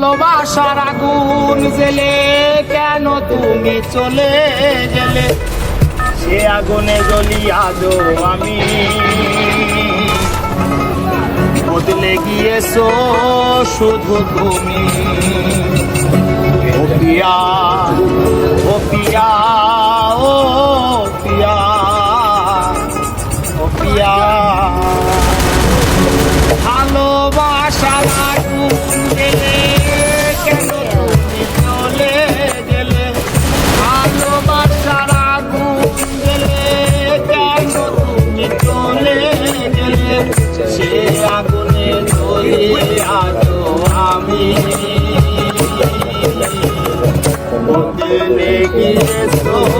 ভালোবাসার আগুন জেলে কেন তুমি চলে গেলে? সে আগুনে জ্বলি আজও আমি। বদলে গিয়েছো শুধু তুমি। পিয়া ও পিয়া ও পিয়া ও পিয়া ভালোবাসার সে আগুনে জ্বলে আজো আমি। গিয়েছো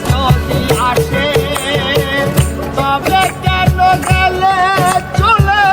যদি আসে তবে চলে?